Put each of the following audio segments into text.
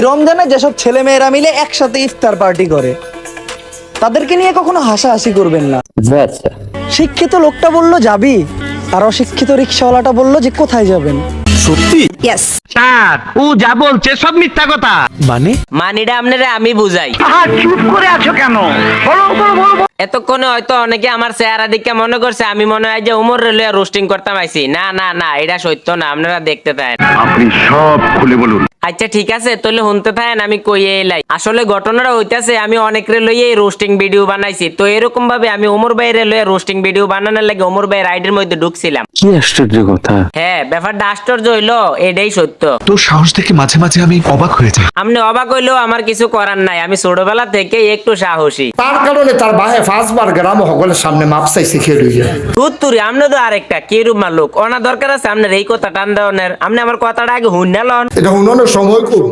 এই রমজানে যেসব ছেলে মেয়েরা মিলে একসাথে ইফতার পার্টি করে তাদেরকে নিয়ে কখনো হাসাহাসি করবেন না। আচ্ছা। শিক্ষিত লোকটা বলল যাবি? আর অশিক্ষিত রিক্সাওয়ালাটা বলল যে কোথায় যাবেন? ইয়েস স্যার ও যা বলছে সব মিথ্যা কথা। মানে? মানিটা আপনারা আমি বুঝাই। চুপ করে আছো কেন? বলো বলো বলো এতক্ষণে হয়তো অনেকে আমার চেহারা দিকে মনে করছে আমি মনে হয় যে উমর রেলওয়ে রোস্টিং করতাম আইছি। না না না এটা সত্য না আপনারা দেখতে থাকেন আপনি সব খুলে বলুন। আচ্ছা ঠিক আছে তাহলে শুনতে থাকেন আমি কই এলাই আসলে ঘটনাটা হইতাছে আমি অনেক রেলওয়ে রোস্টিং ভিডিও বানাইছি। তো এরকম ভাবে আমি উমর ভাই রেলওয়ে রোস্টিং ভিডিও বানানোর লাগে উমর ভাই রাইডের মধ্যে ঢুকছিলাম। কি আশ্চর্য কথা। হ্যাঁ ব্যাপারটা আশ্চর্য হইল এটাই সত্য। তোর সাহস দেখে মাঝে মাঝে আমি অবাক হয়ে যাই। আপনি অবাক হইলেও আমার কিছু করার নাই আমি ছোটবেলা থেকে একটু সাহসী। তার কারণে তার বাহে পাঁচবার গ্রাম সকলের সামনে মাপ চাই শিখিয়ে রইয়া তুত্তুরি আপনি তো আরেকটা কি রূপ মালুক ওনা দরকার আছে আপনার এই কথা টান দেওয়ানের। আপনি আমার কথাটা আগে হুন নেলন এটা উনানোর সময় খুব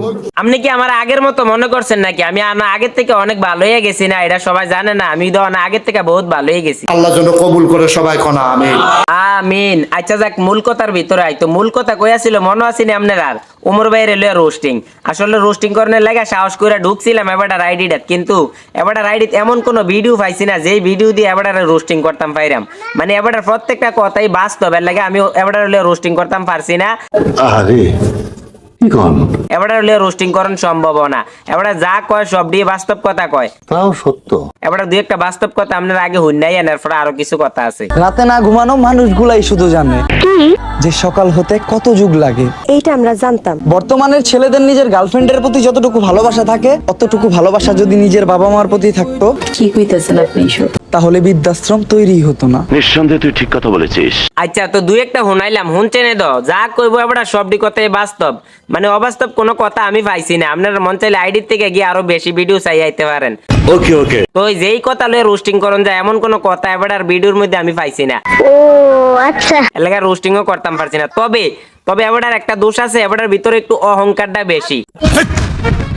আপনি কি আমার আগের মতো মনে করছেন নাকি? আমি আগের থেকে অনেক ভালো হয়ে গেছি না? এটা সবাই জানে না। আমি তো আগের থেকে বহুত ভালো হয়ে গেছি। আল্লাহ যেন কবুল করে সবাই কনা আমি আমিন। আচ্ছা যাক মূল কথার ভিতরে আই তো মূল কথা কইয়া ছিল মনে আসেনি আপনার আর? উমর ভাইয়ের এলো রোস্টিং আসলে রোস্টিং করার লাগে সাহস করে ঢুকছিলাম এবারটা রাইডিটা কিন্তু এবারটা রাইডিত এমন কোনো ভিডিও পাইছি না যেই ভিডিও দিয়ে এবারটা রোস্টিং করতাম পাইরাম। মানে এবারটার প্রত্যেকটা কথাই বাস্তব এর লাগে আমি এবারটা রোস্টিং করতাম পারছি না। আরে কি কন? এবারটা হলে রোস্টিং করার সম্ভব না এবারটা যা কয় সব দিয়ে বাস্তব কথা কয়। তাও সত্য। এবারটা দুই একটা বাস্তব কথা আপনার আগে হুন্নাই এনার পরে আরও কিছু কথা আছে। রাতে না ঘুমানো মানুষগুলাই শুধু জানে যে সকাল হতে কত যুগ লাগে। এইটা আমরা জানতাম। বর্তমানের ছেলেদের নিজের গার্লফ্রেন্ডের প্রতি যতটুকু ভালোবাসা থাকে অতটুকু ভালোবাসা যদি নিজের বাবা মার প্রতি থাকতো কি কইতেছেন আপনি এসব তাহলে বৃদ্ধাশ্রম তৈরি হতো না। নিঃসন্দেহে তুই ঠিক কথা বলেছিস। আচ্ছা তো দুই একটা শুনাইলাম শুনছেন এ তো? যা কইবো এবার সবটি কথাই বাস্তব। মানে অবাস্তব কোনো কথা আমি পাইছি না। আপনার মন চাইলে আইডির থেকে গিয়ে আরও বেশি ভিডিও চাই আইতে পারেন। ওকে ওকে তো যেই কথা লয়ে রোস্টিং করন যায় এমন কোনো কথা এবার আর ভিডিওর মধ্যে আমি পাইছি না। ও আচ্ছা। এলাকায় রোস্টিংও করতাম পারছি না। তবে তবে এবার একটা দোষ আছে এবার ভিতরে একটু অহংকারটা বেশি।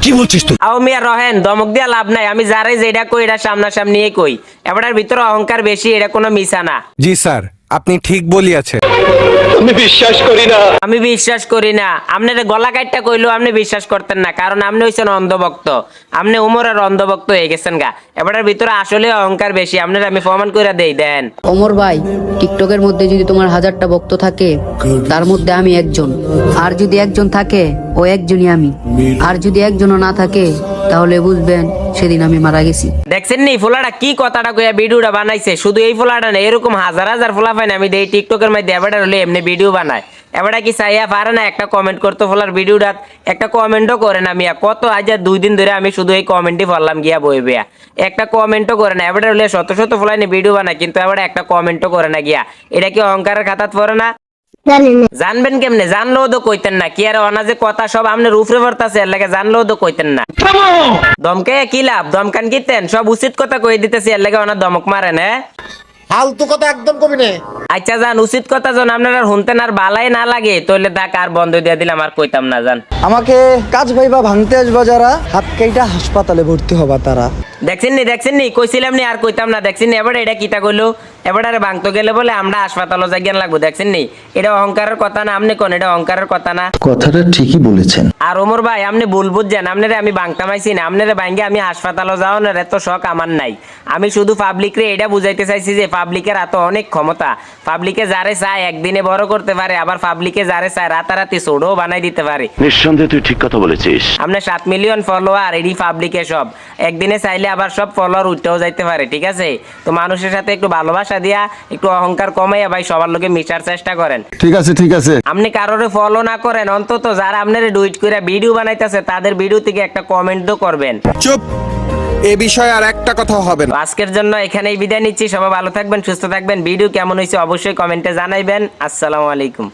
কি বলছিস তুই? আও মিয়া রহেন দমক দিয়া লাভ নাই। আমি যারাই যেটা কই এটা সামনাসামনি কই। এবার ভিতরে অহংকার বেশি এটা কোনো মিশা না। জি স্যার আপনি ঠিক বলিয়াছেন। আমি বিশ্বাস করি না। আপনার গলা কাটটা কইলো আপনি বিশ্বাস করতেন না কারণ আপনি হইছেন অন্ধভক্ত। আপনি উমরের অন্ধভক্ত হয়ে গেছেন গা। এবারের ভিতরে আসলে অহংকার বেশি আপনার আমি প্রমাণ করে দেই দেন। অমর ভাই টিকটকের মধ্যে যদি তোমার হাজারটা ভক্ত থাকে তার মধ্যে আমি একজন। আর যদি একজন থাকে ও একজনই আমি। আর যদি একজনও না থাকে তাহলে বুঝবেন সেদিন আমি মারা গেছি। দেখছেন নি ফোলাটা কি কথাটা কইয়া ভিডিওটা বানাইছে? শুধু এই ফোলাটা না, এরকম হাজার হাজার ফোলা পাই না। আমি দেই টিকটকের মধ্যে এবারে হলে এমনি ভিডিও বানায়। এবারে কি চাইয়া পারে না একটা কমেন্ট করতে ফোলার ভিডিওটা? একটা কমেন্টও করে না মিয়া। কত আজ দুই দিন ধরে আমি শুধু এই কমেন্টই পড়লাম গিয়া বই বেয়া। একটা কমেন্টও করে না। এবারে হলে শত শত ফোলাই ভিডিও বানায়, কিন্তু এবারে একটা কমেন্টও করে না গিয়া। এটা কি অহংকারের খাতাত পড়ে না? জানবেন কেমনে? জানলেও তো কইতেন না। কি আর অনাজে কথা সব আপনার উপরে পড়তাছে এর লাগে জানলেও তো কইতেন না। দমকে কি লাভ? দমকান কিতেন? সব উচিত কথা কই দিতেছি এর লাগে ওনার দমক মারেন হ্যাঁ? ফালতু কথা একদম কবি নে। আচ্ছা জান উচিত কথা জন আপনার আর শুনতেন আর বালাই না লাগে। তইলে দাক আর বন্ধ দিয়ে দিলাম আর কইতাম না জান আমাকে কাজ ভাইবা ভাঙতে আসবা যারা হাত কাইটা হাসপাতালে ভর্তি হবা তারা। দেখছেন নি দেখছেন নি কইছিলাম নি আর কইতাম না দেখছেন নি এবার এটা কিতা কইলো? এবার আর ভাঙতে গেলে বলে আমরা হাসপাতালে যাই জ্ঞান লাগবো দেখছেন নি এটা অহংকারের কথা না আপনি কোন? এটা অহংকারের কথা না। কথাটা ঠিকই বলেছেন। আর ওমর ভাই আপনি ভুল বুঝছেন আপনারে আমি বাংতামাইছি না আপনারে ভাঙ্গে আমি হাসপাতালে যাও না এত শখ আমার নাই। আমি শুধু পাবলিক রে এটা বুঝাইতে চাইছি যে পাবলিকের এত অনেক ক্ষমতা। পাবলিকে যারে চায় একদিনে বড় করতে পারে আবার পাবলিকে যারে চায় রাতারাতি ছোটও বানাই দিতে পারে। নিঃসন্দেহে তুই ঠিক কথা বলেছিস। আপনার সাত মিলিয়ন ফলোয়ার এডি পাবলিকে সব। একদিনে চাইলে আবার সব ফলোয়ার উঠতেও যাইতে পারে ঠিক আছে? তো মানুষের সাথে একটু ভালোবাসা দিয়া একটু অহংকার কমাইয়া ভাই সবার লোকে মিশার চেষ্টা করেন। ঠিক আছে ঠিক আছে। আপনি কারোরে ফলো না করেন অন্তত যারা আপনার ডুইট করে ভিডিও বানাইতেছে তাদের ভিডিও থেকে একটা কমেন্ট তো করবেন। চুপ! এ বিষয়ে আর একটা কথা হবে না। আজকের জন্য এখানেই বিদায় নিচ্ছি সবাই ভালো থাকবেন সুস্থ থাকবেন। ভিডিও কেমন হয়েছে অবশ্যই কমেন্টে জানাইবেন। আসসালামু আলাইকুম।